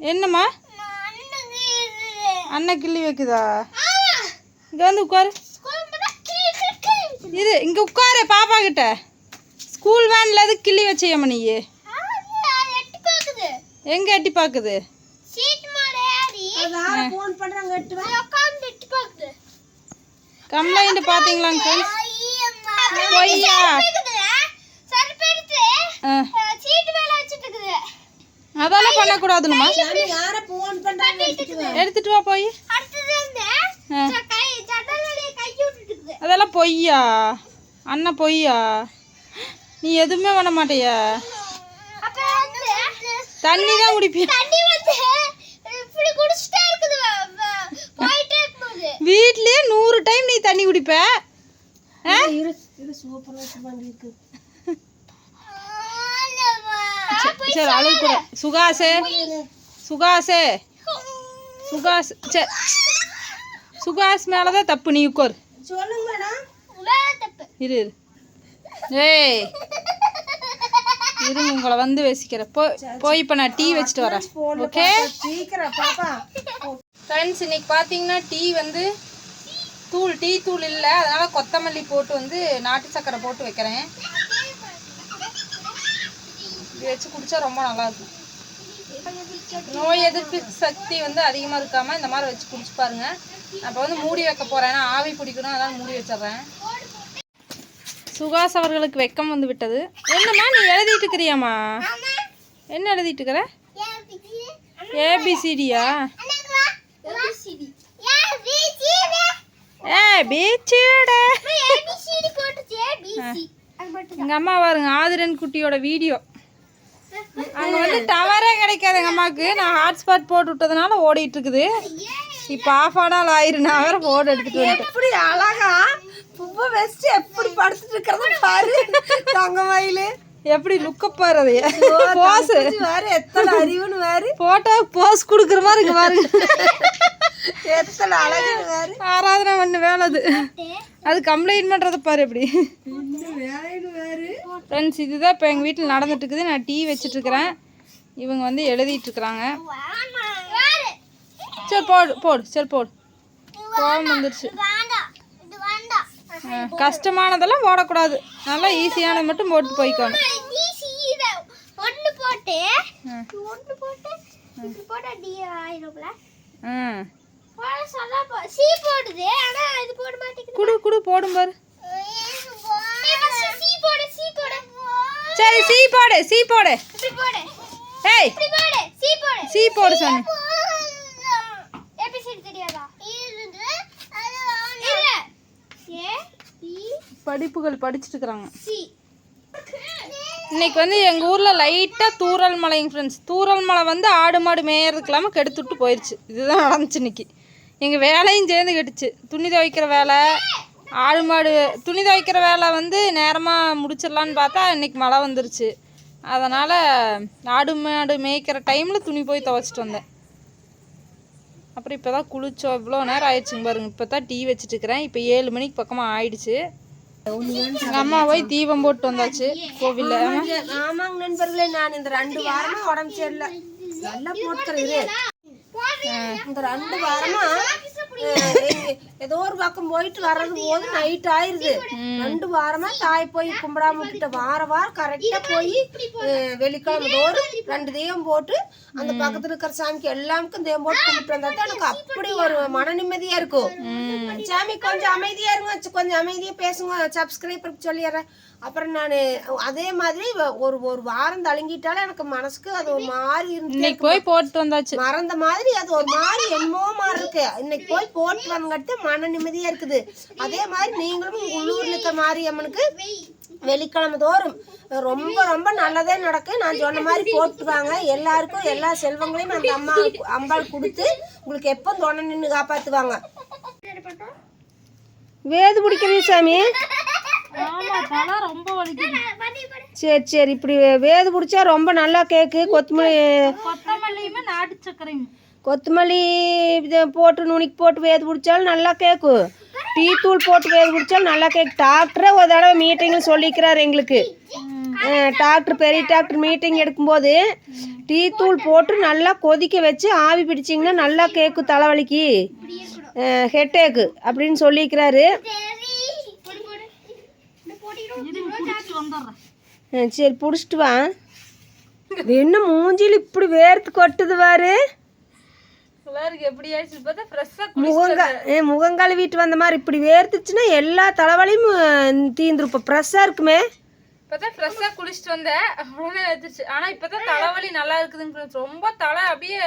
என்னம்மா? அண்ணன் கிள்ளி வைக்குதா? இங்கே வந்து உட்காரு. இரு இங்கே உட்காரு பாப்பா கிட்ட. ஸ்கூல் வேனில் எது கிள்ளி வச்சியம்மா நீ எங்கே எட்டி பார்க்குது. கம்ப்ளைண்ட் ஃப்ரெண்ட்ஸ் பொய்யா? ஆ. அதெல்லாம் பண்ணக்கூடாதுமா எடுத்துட்டு வா. போய். அதெல்லாம் பொய்யா? அண்ணன் பொய்யா? நீ எதுவுமே பண்ண மாட்டியா? தண்ணி தான் குடிப்பியா வீட்லயே நூறு டைம் நீ தண்ணி குடிப்ப ஆ? இரு இரு சூப்பரா பண்ணிருக்கு சரி, அழுகு கூட. சுகாசே. சுகாசே. சுகாஸ் சரி சுகாஸ் மேலதான் தப்பு நீ உட்கார். இரு இரு. ஏய். இருங்க உங்களை வந்து பேசிக்கிறேன் போ போய் இப்போ நான் டீ வச்சுட்டு வரேன். ஓகே? ஃப்ரெண்ட்ஸ் இன்னைக்கு பார்த்தீங்கன்னா டீ வந்து தூள் டீ தூள் இல்லை. அதனால கொத்தமல்லி போட்டு வந்து நாட்டு சக்கரை போட்டு வைக்கிறேன். இது வச்சு குடிச்சா ரொம்ப நல்லா இருக்கும் நோய் எதிர்ப்பு சக்தி வந்து அதிகமாக இருக்காம இந்த மாதிரி வச்சு குடிச்சு பாருங்க. நான் இப்போ வந்து மூடி வைக்க ஏன்னா ஆவி பிடிக்கணும் அதனால மூடி வச்சிடுறேன். சுகாஸ் அவர்களுக்கு வெக்கம் வந்து விட்டது. என்னம்மா நீ எழுதிட்டு இருக்கிறியாம்மா? என்ன எழுதிட்டு இருக்கிற? ஏபிசிடியா ஏ பீச்சுடே எங்க அம்மா பாருங்க ஆதிரன் குட்டியோட வீடியோ. அங்க வந்து டவரே கிடைக்காது எங்க அம்மாவுக்கு நான் ஹாட்ஸ்பாட் போட்டு விட்டதுனால ஓடிட்டு இருக்குது இப்போ ஆஃப் ஆனால் ஆயிரம் வேற போன் எடுத்துட்டு எப்படி அழகா? புவ்வ வெஸ்ட் எப்படி படுத்துட்டு இருக்கிறத பாரு. தங்க மயிலு எப்படி லுக்கப் பாரு அதைய. போஸ் வேற எத்தனை அறிவுன்னு வேறு. போட்டோ போஸ் கொடுக்குற மாதிரி இங்க பாருங்க. எத்தனை அழகுன்னு வேறு. ஆராதனை பண்ணு வேலை அது. அது கம்ப்ளைண்ட் பண்ணுறத பாரு எப்படி. வேலைன்னு ஃப்ரெண்ட்ஸ் இதுதான் இப்போ எங்கள் வீட்டில் நடந்துட்டுருக்குது. நான் டீ வச்சிட்ருக்கிறேன் இவங்க வந்து எழுதிட்டுருக்குறாங்க. சரி போடு போடு சரி போடு. கோபம் வந்துருச்சு. கஷ்டமானதெல்லாம் போடக்கூடாது. நல்லா ஈஸியானது மட்டும் போட்டு போய்க்கணும் குடு குடு போடும் பாரு. சரி சீ போடு சீ போடு. ஏய். சி போடு. சீ போடு சொன்னேன் ஏபிசிடி தெரியாதா? இல்ல. ஏ பி படிப்புகள் படிச்சுட்டு இருக்கிறாங்க இன்னைக்கு வந்து எங்கள் ஊரில் லைட்டாக தூறல் மலைங்க ஃப்ரெண்ட்ஸ் தூறல் மலை வந்து ஆடு மாடு மேயறதுக்கு இல்லாமல் கெடுத்துட்டு போயிடுச்சு இதுதான் நடந்துச்சு இன்னைக்கு. எங்கள் வேலையும் சேர்ந்து கெட்டுச்சு. துணி துவைக்கிற வேலை. ஆடு மாடு துணி துவைக்கிற வேலை வந்து நேரமாக முடிச்சிடலான்னு பார்த்தா இன்னைக்கு மழை வந்துருச்சு. அதனால் ஆடு மாடு மேய்க்கிற டைமில் துணி போய் துவைச்சிட்டு வந்தேன். அப்புறம் இப்போ தான் குளிச்சோம். இவ்வளோ நேரம் ஆயிடுச்சுங்க பாருங்க. இப்போ தான் டீ வச்சுட்டு இருக்கிறேன். இப்போ ஏழு மணிக்கு பக்கமாக ஆயிடுச்சு. எங்கள் அம்மா போய் தீபம் போட்டு வந்தாச்சு கோவிலில். ஆமாங்க. நண்பர்களே நான் இந்த ரெண்டு வாரமா உடம்பு சரியில்லை. நல்லா போட்டுக்கிறேன் இந்த ரெண்டு வாரமா அஹ், எங்க- ஏதோ ஒரு பக்கம் போயிட்டு வர்றது போது நைட் ஆயிருது. ரெண்டு வாரமா தாய் போய் கும்பிடாம விட்டுட்ட வார வாரம் கரெக்டா போய் வெள்ளிக்கிழமை தோறும் ரெண்டு தெய்வம் போட்டு அந்த பக்கத்துல இருக்கிற சாமிக்கு எல்லாருக்கும் தெய்வம் போட்டு கும்பிட்டு வந்தா தான் எனக்கு அப்படி ஒரு மன நிம்மதியா இருக்கும். சாமி கொஞ்சம் அமைதியா இருங்க. கொஞ்சம் அமைதியா பேசுங்க. சப்ஸ்கிரைபருக்கு சொல்லிடுறேன். அப்புறம் நான் அதே மாதிரி வ- ஒரு ஒரு வாரம் தழுங்கிட்டாலே எனக்கு மனசுக்கு அது ஒரு மாதிரி இருந்து இன்னைக்கு போய் போட்டு வந்தாச்சு. மறந்த மாதிரி அது ஒரு மாதிரி என்னமோ மாதிரி இருக்கு. இன்னைக்கு போய் போட்டு வரங்காட்டி மன நிம்மதியா இருக்குது. அதே மாதிரி நீங்களும் உள்ளூர்ல இருக்க மாரியம்மனுக்கு வெள்ளிக்கிழமை தோறும் ரொம்ப ரொம்ப நல்லதே நடக்கும் நான் சொன்ன மாதிரி போட்டு வாங்க. எல்லாருக்கும் எல்லா செல்வங்களையும் அந்த அம்மா அம்பாள் கொடுத்து உங்களுக்கு எப்போ தொணை நின்று காப்பாத்துவாங்க. வேது பிடிக்கிறது சாமி? சரி சரி இப்படி வேது பிடிச்சா ரொம்ப நல்லா கேக்கு. கொத்தமல்லி கொத்தமல்லியுமே நாட்டு சர்க்கரையும் கொத்தமல்லி போட்டு நுனிக்கு போட்டு வேது பிடிச்சாலும் நல்லா கேட்கும் டீ தூள் போட்டு வேது பிடிச்சாலும் நல்லா கேட்கும் டாக்டரே ஒரு தடவை மீட்டிங்கில் சொல்லிக்கிறார் எங்களுக்கு. டாக்டர் பெரிய டாக்டர் மீட்டிங் எடுக்கும்போது டீ தூள் போட்டு நல்லா கொதிக்க வச்சு ஆவி பிடிச்சிங்கன்னா நல்லா கேக்கு தலைவலிக்கு. ஹெட்டேக்கு அப்படின்னு சொல்லிக்கிறாரு சரி போடு போடு இந்த போட்டிக்கிறோம் ஆ, சரி பிடிச்சிட்டு வா. இது என்ன மூஞ்சியில் இப்படி வேர்த்து கொட்டுது பாரு? முகங்கால் வீட்டு வந்த மாதிரி இப்படி வேர்த்துச்சுன்னா எல்லா தலைவலியும் தீந்துரும். இப்போ ஃப்ரெஷ்ஷாக இருக்குமே. இப்பதான் ஃப்ரெஷ்ஷாக குளிச்சுட்டு வந்தேன். உடனே எடுத்துச்சு ஆனால் இப்போதான் தலைவலி நல்லா இருக்குதுங்க friends. ரொம்ப தலை அப்படியே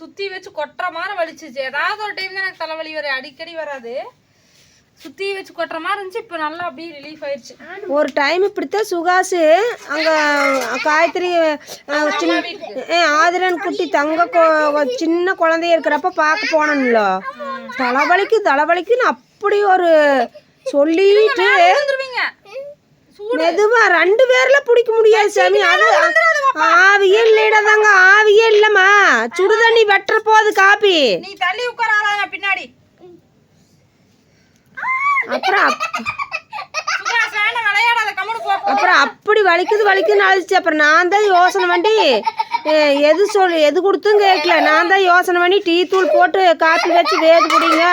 சுற்றி வச்சு கொட்டுற மாதிரி வலிச்சுச்சு. ஏதாவது ஒரு டைம் தான் எனக்கு தலைவலி வரும் அடிக்கடி வராது. சுற்றி வச்சு கொட்டுற மாதிரி இருந்துச்சு இப்போ நல்லா அப்படியே ரிலீஃப் ஆயிடுச்சு ஒரு டைம் இப்படித்தான் சுகாசு அங்கே காயத்ரி சின்ன ஆதிரன் குட்டி தங்க சின்ன குழந்தைய இருக்கிறப்ப பார்க்க போனோம்ல தலைவலிக்கு தலைவலிக்குன்னு அப்படி ஒரு சொல்லிட்டு மெதுவா ரெண்டு பேர்ல பிடிக்க முடியாது சாமி. அது ஆவியே இல்லைடா தாங்க ஆவியே இல்லம்மா. சுடுதண்ணி வெட்டுற போது காப்பி. நீ தள்ளி உட்கார பின்னாடி? அப்புறம் அப்புறம் அப்படி வலிக்குது வலிக்குதுன்னு அழிச்சு அப்புறம் நான் தான் யோசனை பண்ணி எது சொல் எது கொடுத்தும் கேட்கல. நான் தான் யோசனை பண்ணி டீ தூள் போட்டு காப்பி வச்சு வேது பிடிங்க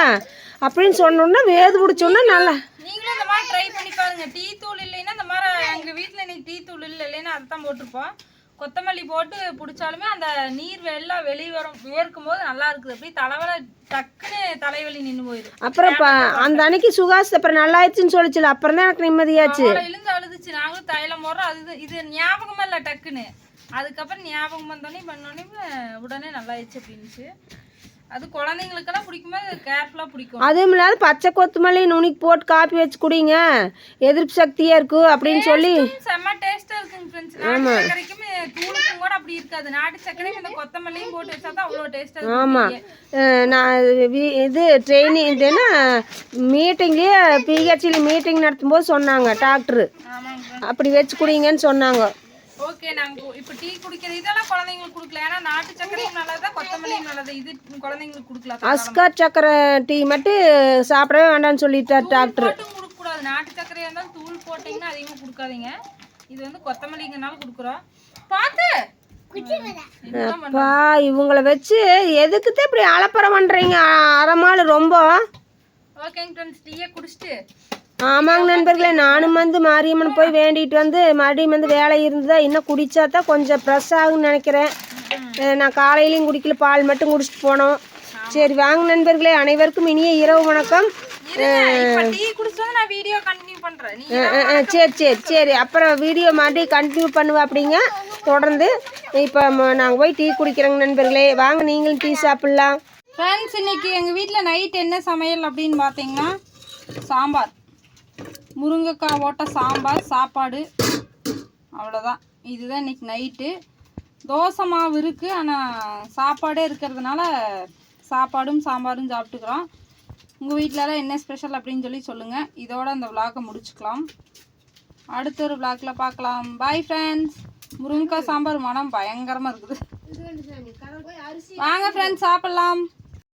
அப்படின்னு சொன்னோன்னா வேது பிடிச்சோன்னா நல்லா. நீங்களும் இந்த மாதிரி ட்ரை பண்ணி பாருங்க. டீ தூள் இல்லைன்னா இந்த மாதிரி எங்க வீட்ல இன்னைக்கு டீ தூள் இல்லை இல்லைன்னா அதுதான் போட்டிருப்போம். கொத்தமல்லி போட்டு பிடிச்சாலுமே அந்த நீர் எல்லாம் வெளியே வரும் வேர்க்கும் போது நல்லா இருக்குது. அப்படியே தலைவலை டக்குன்னு தலைவலி நின்று போயிடும். அப்புறம் ப அந்த அன்னைக்கு சுகாஸ் அப்புறம் நல்லா ஆயிடுச்சுன்னு சொல்லிச்சுல அப்புறம் தான் எனக்கு நிம்மதியாச்சு. இழுந்து அழுதுச்சு. நாங்களும் தைலம் போடுறோம். அது இது- ஞாபகமா இல்லை டக்குன்னு. அதுக்கப்புறம் ஞாபகம் வந்தோடனே பண்ணோடனே உடனே நல்லா ஆயிடுச்சு அப்படின்னுச்சு. அது குழந்தைங்களுக்கெல்லாம் பிடிக்கும்போது கேர்ஃபுல்லாக பிடிக்கும் அதுவும் இல்லாத பச்சை கொத்தமல்லி நுனிக்கு போட்டு காப்பி வச்சு குடிங்க. எதிர்ப்பு சக்தியா இருக்கு அப்படின்னு சொல்லி செம்ம டேஸ்டா இருக்குங்க ஃப்ரெண்ட்ஸ் சர்க்கரைக்கும் தூளுக்கும் கூட அப்படி இருக்காது. நாட்டு சர்க்கரையும் இந்த கொத்தமல்லியும் போட்டு வச்சா தான் அவ்வளோ டேஸ்டா ஆமா. அஹ் நான் இது ட்ரைனிங் இதுன்னா மீட்டிங்லேயே பிஹெச்சியில் மீட்டிங் நடத்தும்போது சொன்னாங்க டாக்டர் அப்படி வச்சு குடிங்கன்னு சொன்னாங்க. ஓகே நாங்க இப்போ டீ குடிக்கிறது இதெல்லாம் குழந்தைங்களுக்கு கொடுக்கல. ஏன்னா நாட்டு சர்க்கரையும் நல்லது கொத்தமல்லியும் நல்லது. இது குழந்தைங்களுக்கு கொடுக்கலாம் அஸ்கார் சக்கரை டீ மட்டும் சாப்பிடவே வேண்டாம்னு சொல்லிட்டார் டாக்டர் கொடுக்கக்கூடாது. நாட்டு சர்க்கரையா இருந்தாலும் தூள் போட்டீங்கன்னா அதிகமாக கொடுக்காதீங்க. இது வந்து கொத்தமல்லிங்கனால கொடுக்குறோம். அப்பா இவங்கள வச்சு எதுக்குத்தான் இப்படி அலப்பறம் பண்ணுறீங்க அறமாள் ரொம்ப. ஆமாங்க நண்பர்களே நானும் வந்து மாரியம்மன் போய் வேண்டிட்டு வந்து மறுபடியும் வந்து வேலை இருந்ததா இன்னும் குடிச்சா தான் கொஞ்சம் ஃப்ரெஷ் ஆகும்னு நினைக்கிறேன். நான் காலையிலையும் குடிக்கல பால் மட்டும் குடிச்சிட்டு போனோம். சரி வாங்க நண்பர்களே அனைவருக்கும் இனிய இரவு வணக்கம். சரி சரி சரி. அப்புறம் வீடியோ மறுபடியும் கண்டினியூ பண்ணுவேன் அப்படிங்க தொடர்ந்து இப்போ நாங்கள் போய் டீ குடிக்கிறோங்க நண்பர்களே. வாங்க நீங்களும் டீ சாப்பிட்லாம். ஃப்ரெண்ட்ஸ் இன்னைக்கு எங்கள் வீட்டில் நைட் என்ன சமையல் அப்படின்னு பார்த்தீங்கன்னா சாம்பார். முருங்கைக்காய் ஓட்ட சாம்பார் சாப்பாடு. அவ்வளோதான் இதுதான் இன்னைக்கு நைட்டு தோசை மாவு இருக்குது ஆனால் சாப்பாடே இருக்கிறதுனால சாப்பாடும் சாம்பாரும் சாப்பிட்டுக்கிறோம். உங்கள் வீட்டிலலாம் என்ன ஸ்பெஷல் அப்படின்னு சொல்லி சொல்லுங்கள் இதோட அந்த விளாக்கை முடிச்சுக்கலாம். அடுத்த ஒரு விளாக்ல பார்க்கலாம் பாய் ஃப்ரெண்ட்ஸ் முருங்கைக்காய் சாம்பார் மனம் பயங்கரமாக இருக்குது. வாங்க ஃப்ரெண்ட்ஸ் சாப்பிட்லாம்.